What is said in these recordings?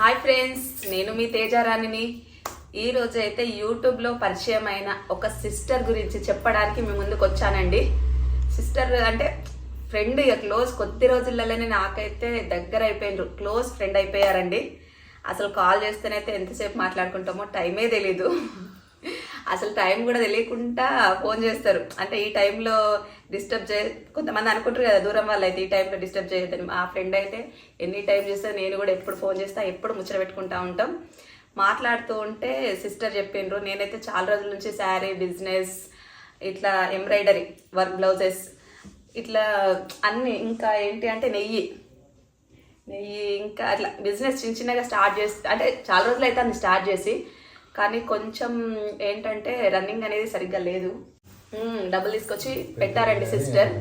Hi friends నేను మీ తేజారాణిని. ఈ అయితే యూట్యూబ్లో పరిచయం అయిన ఒక సిస్టర్ గురించి చెప్పడానికి మీ ముందుకు వచ్చానండి. సిస్టర్ అంటే ఫ్రెండ్ ఇక క్లోజ్ కొద్ది రోజులలోనే నాకైతే దగ్గర అయిపోయినారు క్లోజ్ ఫ్రెండ్ అయిపోయారండి. అసలు కాల్ చేస్తేనైతే ఎంతసేపు మాట్లాడుకుంటామో టైమే తెలీదు. అసలు టైం కూడా తెలియకుండా ఫోన్ చేస్తారు. అంటే ఈ టైంలో డిస్టర్బ్ చే కొంతమంది అనుకుంటారు కదా దూరం వాళ్ళు అయితే ఈ టైంలో డిస్టర్బ్ చేయొద్దని. మా ఫ్రెండ్ అయితే ఎన్ని టైం చేస్తే నేను కూడా ఎప్పుడు ఫోన్ చేస్తా ఎప్పుడు ముచ్చట పెట్టుకుంటా ఉంటాం. మాట్లాడుతూ ఉంటే సిస్టర్ చెప్పిండ్రు నేనైతే చాలా రోజుల నుంచి శారీ బిజినెస్ ఇట్లా ఎంబ్రాయిడరీ వర్క్ బ్లౌజెస్ ఇట్లా అన్ని ఇంకా ఏంటి అంటే నెయ్యి. నెయ్యి ఇంకా అట్లా బిజినెస్ చిన్న చిన్నగా స్టార్ట్ చేసి అంటే చాలా రోజులు అయితే అన్ని స్టార్ట్ చేసి. కానీ కొంచెం ఏంటంటే రన్నింగ్ అనేది సరిగ్గా లేదు. డబ్బులు తీసుకొచ్చి పెట్టారండి సిస్టర్.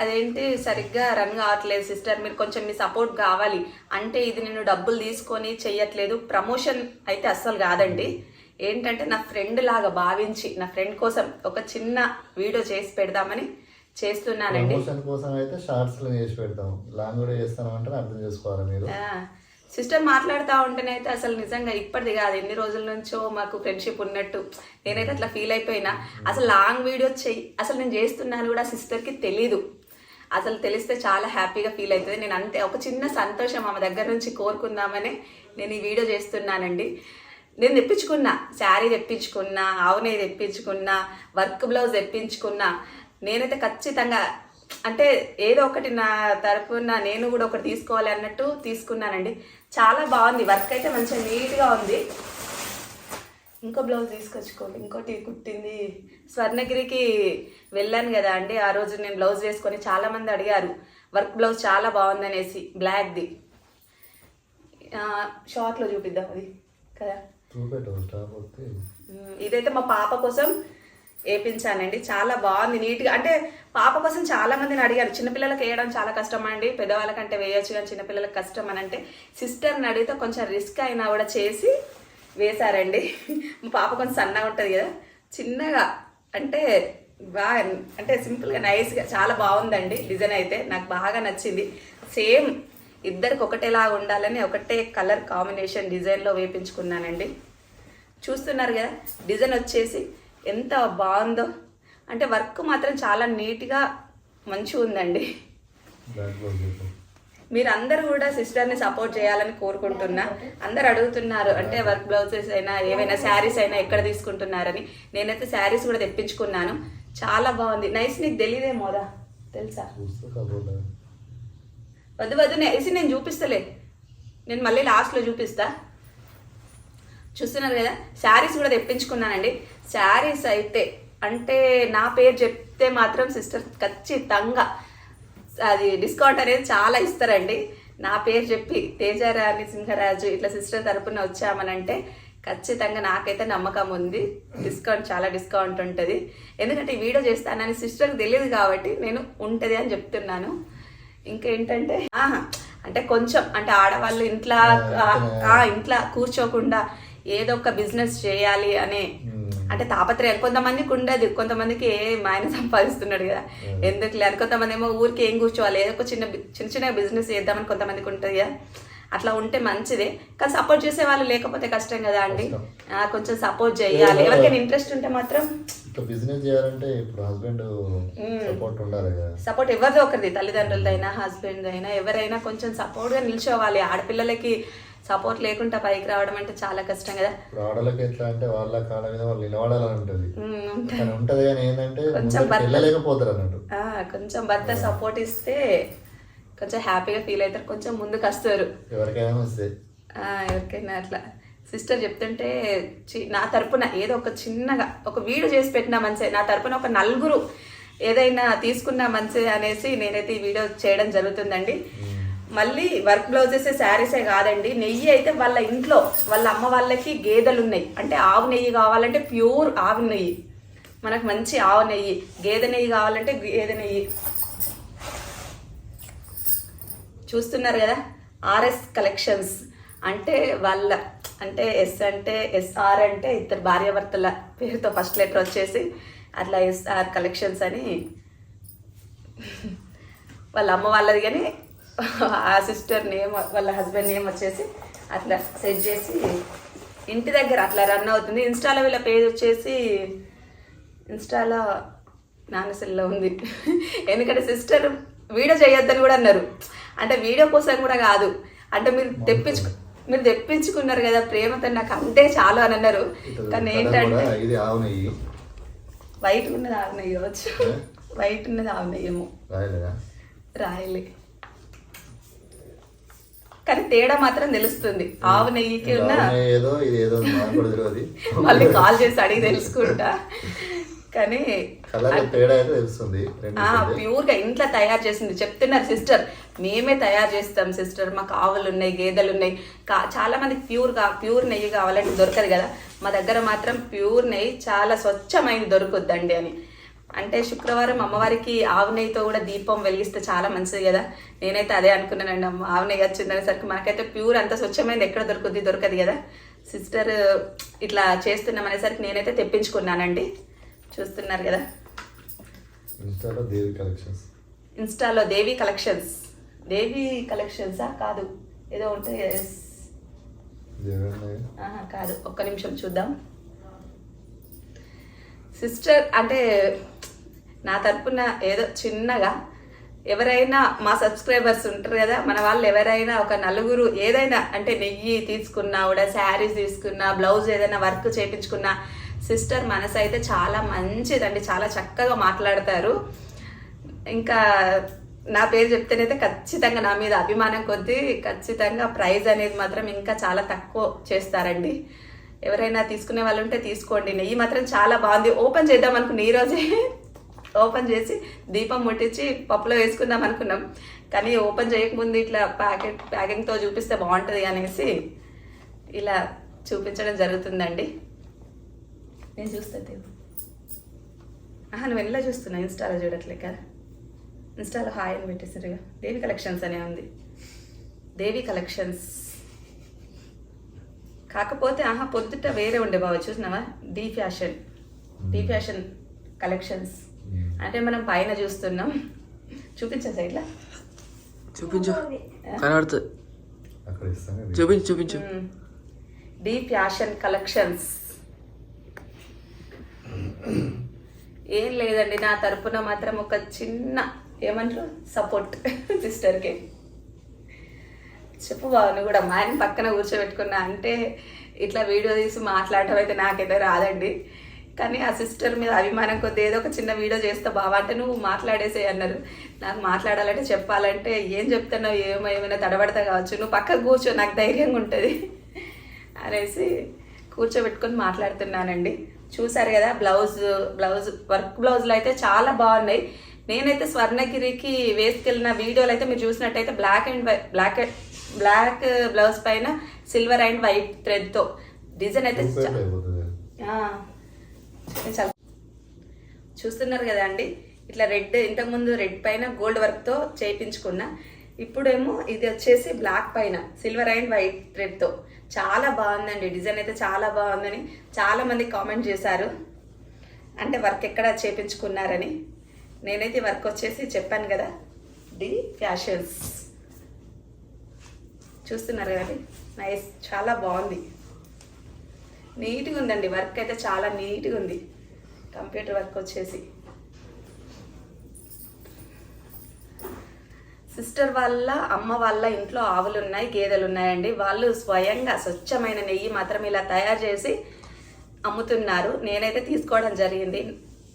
అదేంటి సరిగ్గా రన్ కావట్లేదు సిస్టర్. మీరు కొంచెం మీ సపోర్ట్ కావాలి. అంటే ఇది నేను డబ్బులు తీసుకొని చెయ్యట్లేదు. ప్రమోషన్ అయితే అస్సలు కాదండి. ఏంటంటే నా ఫ్రెండ్ లాగా భావించి నా ఫ్రెండ్ కోసం ఒక చిన్న వీడియో చేసి పెడదామని చేస్తున్నానండి. కోసం అయితే షార్ట్స్ చేసి పెడతాం. లాంగ్ కూడా చేస్తాం అంటే అర్థం చేసుకోవాలి మీరు. సిస్టర్ మాట్లాడుతూ ఉంటేనైతే అసలు నిజంగా ఇప్పటిది కాదు. ఎన్ని రోజుల నుంచో మాకు ఫ్రెండ్షిప్ ఉన్నట్టు నేనైతే అట్లా ఫీల్ అయిపోయినా. అసలు లాంగ్ వీడియో చెయ్యి అసలు నేను చేస్తున్నాను కూడా సిస్టర్కి తెలీదు. అసలు తెలిస్తే చాలా హ్యాపీగా ఫీల్ అవుతుంది నేను అంతే ఒక చిన్న సంతోషం ఆమె దగ్గర నుంచి కోరుకుందామని నేను ఈ వీడియో చేస్తున్నానండి. నేను తెప్పించుకున్నా శారీ తెప్పించుకున్నా ఆవునే తెప్పించుకున్నా వర్క్ బ్లౌజ్ తెప్పించుకున్నా. నేనైతే ఖచ్చితంగా అంటే ఏదో ఒకటి నా తరపున నేను కూడా ఒకటి తీసుకోవాలి అన్నట్టు తీసుకున్నానండి. చాలా బాగుంది. వర్క్ అయితే మంచిగా నీట్గా ఉంది. ఇంకో బ్లౌజ్ తీసుకొచ్చుకోండి. ఇంకోటి కుట్టింది. స్వర్ణగిరికి వెళ్ళాను కదా అండి. ఆ రోజు నేను బ్లౌజ్ వేసుకొని చాలా మంది అడిగారు వర్క్ బ్లౌజ్ చాలా బాగుందనేసి బ్లాక్ది. షార్ట్లో చూపిద్దాం అది కదా. ఇదైతే మా పాప కోసం వేపించానండి. చాలా బాగుంది. నీట్గా అంటే పాప కోసం చాలా మందిని అడిగారు. చిన్నపిల్లలకి వేయడం చాలా కష్టం అండి పెద్దవాళ్ళకంటే వేయచ్చు కానీ చిన్నపిల్లలకి కష్టం అని అంటే సిస్టర్ని అడిగితే కొంచెం రిస్క్ అయినా కూడా చేసి వేశారండి. మా పాప కొంచెం సన్నగా ఉంటుంది కదా. చిన్నగా అంటే బాగా అంటే సింపుల్గా నైస్గా చాలా బాగుందండి డిజైన్ అయితే. నాకు బాగా నచ్చింది. సేమ్ ఇద్దరికి ఒకటేలాగా ఉండాలని ఒకటే కలర్ కాంబినేషన్ డిజైన్లో వేపించుకున్నానండి. చూస్తున్నారు కదా డిజైన్ వచ్చేసి ఎంత బాగుందో. అంటే వర్క్ మాత్రం చాలా నీట్గా మంచిగా ఉందండి. బ్లాక్ మీరు కూడా సిస్టర్ని సపోర్ట్ చేయాలని కోరుకుంటున్నా. అందరు అడుగుతున్నారు అంటే వర్క్ బ్లౌజెస్ అయినా ఏవైనా శారీస్ అయినా ఎక్కడ తీసుకుంటున్నారని. నేనైతే శారీస్ కూడా తెప్పించుకున్నాను. చాలా బాగుంది. నైస్ నీకు తెలియదేమోదా తెలుసా? వద్దు వద్దు నైస్ నేను చూపిస్తలే. నేను మళ్ళీ లాస్ట్లో చూపిస్తా. చూస్తున్నారు కదా? శారీస్ కూడా తెప్పించుకున్నానండి. శారీస్ అయితే అంటే నా పేరు చెప్తే మాత్రం సిస్టర్ ఖచ్చితంగా అది డిస్కౌంట్ అనేది చాలా ఇస్తారండి. నా పేరు చెప్పి తేజారాణి సింహరాజు ఇట్లా సిస్టర్ తరపున వచ్చామనంటే ఖచ్చితంగా నాకైతే నమ్మకం ఉంది. డిస్కౌంట్ చాలా డిస్కౌంట్ ఉంటుంది. ఎందుకంటే ఈ వీడియో చేస్తానని సిస్టర్కి తెలియదు కాబట్టి నేను ఉంటుంది అని చెప్తున్నాను. ఇంకేంటంటే అంటే కొంచెం అంటే ఆడవాళ్ళు ఇంట్లో ఇంట్లో కూర్చోకుండా ఏదో ఒక బిజినెస్ చేయాలి అనే అంటే తాపత్రయం. కొంతమందికి ఉండదు. కొంతమందికి ఏ మా ఆయన సంపాదిస్తున్నాడు కదా. ఎందుకు లేదు కొంతమంది ఏమో ఊరికి ఏం కూర్చోవాలి? ఏదో ఒక చిన్న చిన్న చిన్న బిజినెస్ చేద్దామని కొంతమందికి ఉంటుంది కదా. అట్లా ఉంటే మంచిదే. కానీ సపోర్ట్ చేసే వాళ్ళు లేకపోతే కష్టం కదా అండి. కొంచెం సపోర్ట్ చేయాలి. ఎవరికైనా ఇంట్రెస్ట్ ఉంటే మాత్రం బిజినెస్ చేయాలంటే ఇప్పుడు హస్బెండ్ సపోర్ట్ ఉండాలి సపోర్ట్ ఎవరిదో ఒకరిది? తల్లిదండ్రులదైనా హస్బెండ్ అయినా ఎవరైనా కొంచెం సపోర్ట్గా నిల్చోవాలి. ఆడపిల్లలకి సపోర్ట్ లేకుండా పైకి రావడం అంటే చాలా కష్టం కదా. ఇప్పుడు ఆడలకి ఎట్లా అంటే వాళ్ళ కాళ్ళ మీద వాళ్ళు నిలబడాలని ఉంటుంది. కానీ ఉంటది కానీ ఏంటంటే కొంచెం వెళ్ళలేకపోతారు అన్నట్టు. కొంచెం భర్త సపోర్ట్ ఇస్తే కొంచెం హ్యాపీగా ఫీల్ అవుతారు. కొంచెం ముందుకు వస్తారు. ఎవరికైనా వస్తే. ఆ, ఎవరికైనా అట్లా. సిస్టర్ చెప్తుంటే చి- నా తరపున ఏదో ఒక చిన్నగా ఒక వీడియో చేసి పెట్టినా మంచిదే. నా తరపున ఒక నలుగురు ఏదైనా తీసుకున్నా మంచిదే అనేసి నేనైతే ఈ వీడియో చేయడం జరుగుతుందండి. మళ్ళీ వర్క్ బ్లౌజెస్ శారీసే కాదండి. నెయ్యి అయితే వాళ్ళ ఇంట్లో వాళ్ళ అమ్మ వాళ్ళకి గేదెలు ఉన్నాయి అంటే ఆవు నెయ్యి కావాలంటే ప్యూర్ ఆవు నెయ్యి. మనకు మంచి ఆవు నెయ్యి. గేదె నెయ్యి కావాలంటే గేదె నెయ్యి. చూస్తున్నారు కదా? RS collections. అంటే వాళ్ళ అంటే ఎస్ అంటే ఎస్ఆర్ అంటే ఇద్దరు భార్యాభర్తల పేరుతో ఫస్ట్ లెటర్ వచ్చేసి అట్లా ఎస్ఆర్ కలెక్షన్స్ అని. వాళ్ళ అమ్మ వాళ్ళది కానీ ఆ సిస్టర్ నేమ్ వాళ్ళ హస్బెండ్ నేమ్ వచ్చేసి అట్లా సెట్ చేసి ఇంటి దగ్గర అట్లా రన్ అవుతుంది. ఇన్స్టాలో వీళ్ళ పేజ్ వచ్చేసి ఇన్స్టాలో నాన్న సెల్లో ఉంది. ఎందుకంటే సిస్టర్ వీడియో చేయొద్దని కూడా అన్నారు. అంటే వీడియో కోసం కూడా కాదు. అంటే మీరు తెప్పించు మీరు తెప్పించుకున్నారు కదా ప్రేమతో నాకు అంతే చాలు అని అన్నారు. కానీ ఏంటంటే వైట్ ఉన్నది ఆవునయ్యి కావచ్చు. ఏ? వైట్ ఉన్నది ఆవునయ్యేమో రాయలే. కానీ తేడా మాత్రం తెలుస్తుంది. ఆవు నెయ్యికి ఉన్న ఏదో ఇది ఏదో మళ్ళీ కాల్ చేసి అడిగి తెలుసుకుంటా. కానీ. ప్యూర్గా ఇంట్లో తయారు చేసింది. చెప్తున్నారు సిస్టర్ మేమే తయారు చేస్తాం సిస్టర్. మాకు ఆవులు ఉన్నాయి గేదెలు ఉన్నాయి చాలా మందికి ప్యూర్గా ప్యూర్ నెయ్యి కావాలంటే దొరకదు కదా. మా దగ్గర మాత్రం ప్యూర్ నెయ్యి చాలా స్వచ్ఛమైనది దొరుకుద్దండి అని. అంటే శుక్రవారం అమ్మవారికి ఆవు నెయ్యితో కూడా దీపం వెలిగిస్తే చాలా మంచిది కదా. నేనైతే అదే అనుకున్నానండి. అమ్మ ఆవు నెయ్యి వచ్చిందనేసరికి మనకైతే ప్యూర్ అంత స్వచ్ఛమైనది ఎక్కడ దొరుకుద్ది దొరకదు కదా. సిస్టర్ ఇట్లా చేస్తున్నాం అనేసరికి నేనైతే తెప్పించుకున్నానండి. చూస్తున్నారు కదా. ఇన్స్టాలో దేవి కలెక్షన్స్. ఇన్స్టాలో దేవి కలెక్షన్స్. దేవి కలెక్షన్సా? కాదు. ఏదో ఉంటుంది కాదు. ఒక్క నిమిషం చూద్దాం. సిస్టర్ అంటే నా తరపున ఏదో చిన్నగా ఎవరైనా మా సబ్స్క్రైబర్స్ ఉంటారు కదా మన వాళ్ళు ఎవరైనా ఒక నలుగురు ఏదైనా అంటే నెయ్యి తీసుకున్నా కూడా శారీస్ తీసుకున్నా బ్లౌజ్ ఏదైనా వర్క్ చేయించుకున్నా సిస్టర్ మనసు అయితే చాలా మంచిదండి చాలా చక్కగా మాట్లాడతారు. ఇంకా నా పేరు చెప్తేనైతే ఖచ్చితంగా నా మీద అభిమానం కొద్దీ ఖచ్చితంగా ప్రైజ్ అనేది మాత్రం ఇంకా చాలా తక్కువ చేస్తారండి. ఎవరైనా తీసుకునే వాళ్ళు ఉంటే తీసుకోండి నెయ్యి మాత్రం చాలా బాగుంది. ఓపెన్ చేద్దాం అనుకుని ఈ రోజే. ఓపెన్ చేసి దీపం ముట్టించి పప్పులో వేసుకుందాం అనుకున్నాం. కానీ ఓపెన్ చేయకముందు ఇట్లా ప్యాకెట్ ప్యాకింగ్తో చూపిస్తే బాగుంటుంది అనేసి ఇలా చూపించడం జరుగుతుందండి. నేను చూస్తా దేవు ఆహా నువ్వు ఎలా చూస్తున్నా ఇన్స్టాలో చూడట్లే కదా ఇన్స్టాలో హాయ్ అని పెట్టేసారుగా దేవి కలెక్షన్స్ అనే ఉంది. దేవి కలెక్షన్స్. కాకపోతే ఆహా పొద్దుట వేరే ఉండే బాబు చూసినావా? D fashion. D fashion collections. అంటే మనం పైన చూస్తున్నాం. చూపించా సైడ్లా చూపించు. కనబడుతుంది. చూపించు చూపించు. డి ఫ్యాషన్ కలెక్షన్స్ ఏం లేదండి నా తరపున మాత్రం ఒక చిన్న ఏమంటారు? సపోర్ట్ సిస్టర్కి చెప్పు బావ నువ్వు కూడా మా ఆయన పక్కన కూర్చోబెట్టుకున్నా. అంటే ఇట్లా వీడియో తీసి మాట్లాడటం అయితే నాకైతే రాదండి. కానీ ఆ సిస్టర్ మీద అభిమానం కొద్ది ఏదో ఒక చిన్న వీడియో చేస్తా బావా అంటే నువ్వు మాట్లాడేసే అన్నారు. నాకు మాట్లాడాలంటే చెప్పాలంటే ఏం చెప్తున్నావు ఏమో ఏమైనా తడబడతా కావచ్చు. నువ్వు పక్కకు కూర్చో నాకు ధైర్యంగా ఉంటుంది. అనేసి కూర్చోబెట్టుకొని మాట్లాడుతున్నానండి. చూసారు కదా బ్లౌజ్ బ్లౌజ్ వర్క్ బ్లౌజులు అయితే చాలా బాగున్నాయి. నేనైతే స్వర్ణగిరికి వేసుకెళ్ళిన వీడియోలు అయితే మీరు చూసినట్టయితే black and white black black blouse పైన సిల్వర్ అండ్ వైట్ థ్రెడ్తో డిజైన్ అయితే రూపాయలు చా- అయిపోతుంది ఆ, చాలా. చూస్తున్నారు కదా అండి? ఇట్లా రెడ్ ఇంతకుముందు రెడ్ పైన గోల్డ్ వర్క్తో చేయించుకున్నా. ఇప్పుడేమో ఇది వచ్చేసి బ్లాక్ పైన సిల్వర్ అండ్ వైట్ రెడ్తో. చాలా బాగుందండి డిజైన్ అయితే చాలా బాగుందని చాలామంది కామెంట్ చేశారు. అంటే వర్క్ ఎక్కడ చేయించుకున్నారని. నేనైతే వర్క్ వచ్చేసి చెప్పాను కదా ది ఫ్యాషన్స్. చూస్తున్నారు కదండి నైస్ చాలా బాగుంది. నీట్గా ఉందండి. వర్క్ అయితే చాలా నీట్గా ఉంది. కంప్యూటర్ వర్క్ వచ్చేసి. సిస్టర్ వాళ్ళ అమ్మ వాళ్ళ ఇంట్లో ఆవులు ఉన్నాయి గేదెలు ఉన్నాయండి వాళ్ళు స్వయంగా స్వచ్ఛమైన నెయ్యి మాత్రం ఇలా తయారు చేసి అమ్ముతున్నారు. నేనైతే తీసుకోవడం జరిగింది.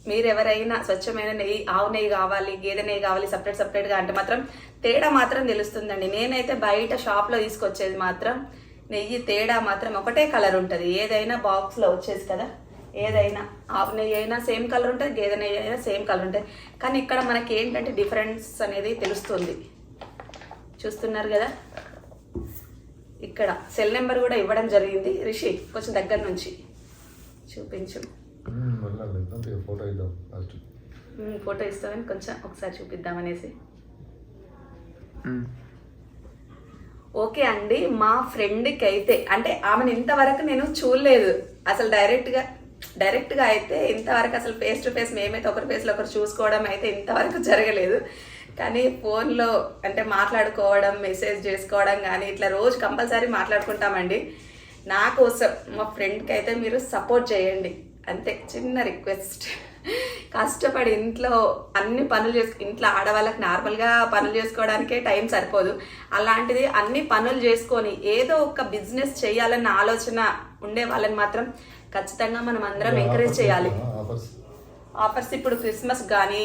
మీరు ఎవరైనా స్వచ్ఛమైన నెయ్యి ఆవు నెయ్యి కావాలి గేదె నెయ్యి కావాలి సపరేట్ సపరేట్గా అంటే మాత్రం తేడా మాత్రం తెలుస్తుందండి. నేనైతే బయట షాప్లో తీసుకొచ్చేది మాత్రం నెయ్యి తేడా మాత్రం ఒకటే కలర్ ఉంటుంది. ఏదైనా బాక్స్లో వచ్చేసి కదా ఏదైనా ఆవు నెయ్యి అయినా సేమ్ కలర్ ఉంటుంది గేదె నెయ్యి అయినా సేమ్ కలర్ ఉంటుంది. కానీ ఇక్కడ మనకి ఏంటంటే డిఫరెన్స్ అనేది తెలుస్తుంది. చూస్తున్నారు కదా? ఇక్కడ సెల్ నెంబర్ కూడా ఇవ్వడం జరిగింది. రిషి కొంచెం దగ్గర నుంచి చూపించు. ఫోటో ఇస్తామని కొంచెం ఒకసారి చూపిద్దామనేసి. ఓకే అండి మా ఫ్రెండ్కి అయితే అంటే ఆమెను ఇంతవరకు నేను చూడలేదు. అసలు డైరెక్ట్గా డైరెక్ట్గా అయితే ఇంతవరకు అసలు ఫేస్ టు ఫేస్ మేమైతే ఒకరి ఫేస్లో ఒకరు చూసుకోవడం అయితే ఇంతవరకు జరగలేదు. కానీ ఫోన్లో అంటే మాట్లాడుకోవడం మెసేజ్ చేసుకోవడం కానీ ఇట్లా రోజు కంపల్సరీ మాట్లాడుకుంటామండి. నా కోసం మా ఫ్రెండ్కి అయితే మీరు సపోర్ట్ చేయండి. అంతే చిన్న రిక్వెస్ట్ కష్టపడి ఇంట్లో అన్ని పనులు చేసు ఇంట్లో ఆడవాళ్ళకి నార్మల్గా పనులు చేసుకోవడానికే టైం సరిపోదు. అలాంటిది అన్ని పనులు చేసుకొని ఏదో ఒక బిజినెస్ చేయాలన్న ఆలోచన ఉండే వాళ్ళని మాత్రం ఖచ్చితంగా మనం అందరం ఎంకరేజ్ చేయాలి. ఆఫర్స్ ఆఫర్స్ ఇప్పుడు క్రిస్మస్ కానీ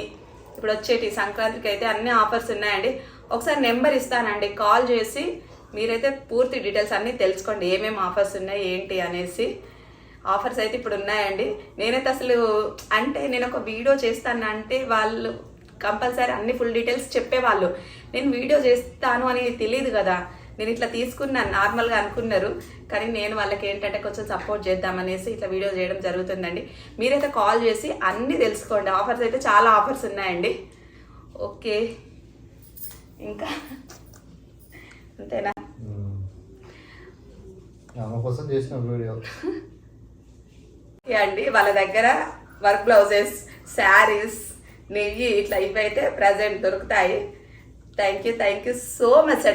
ఇప్పుడు వచ్చేటి సంక్రాంతికి అయితే అన్ని ఆఫర్స్ ఉన్నాయండి. ఒకసారి నెంబర్ ఇస్తానండి. కాల్ చేసి మీరైతే పూర్తి డీటెయిల్స్ అన్నీ తెలుసుకోండి. ఏమేమి ఆఫర్స్ ఉన్నాయి ఏంటి అనేసి. ఆఫర్స్ అయితే ఇప్పుడు ఉన్నాయండి. నేనైతే అసలు అంటే నేను ఒక వీడియో చేస్తాను అంటే వాళ్ళు కంపల్సరీ అన్ని ఫుల్ డీటెయిల్స్ చెప్పేవాళ్ళు. నేను వీడియో చేస్తాను అని తెలియదు కదా. నేను ఇట్లా తీసుకున్నాను నార్మల్గా అనుకున్నారు. కానీ నేను వాళ్ళకి ఏంటంటే కొంచెం సపోర్ట్ చేద్దామనేసి ఇట్లా వీడియో చేయడం జరుగుతుందండి. మీరైతే కాల్ చేసి అన్నీ తెలుసుకోండి. ఆఫర్స్ అయితే చాలా ఆఫర్స్ ఉన్నాయండి. ఓకే. ఇంకా అంతేనా? కోసం చేసిన వీడియో. అండి వాళ్ళ దగ్గర వర్క్ బ్లౌజెస్ శారీస్ నెయ్యి ఇట్లా ఇవైతే ప్రజెంట్ దొరుకుతాయి. Thank you thank you so much అండి.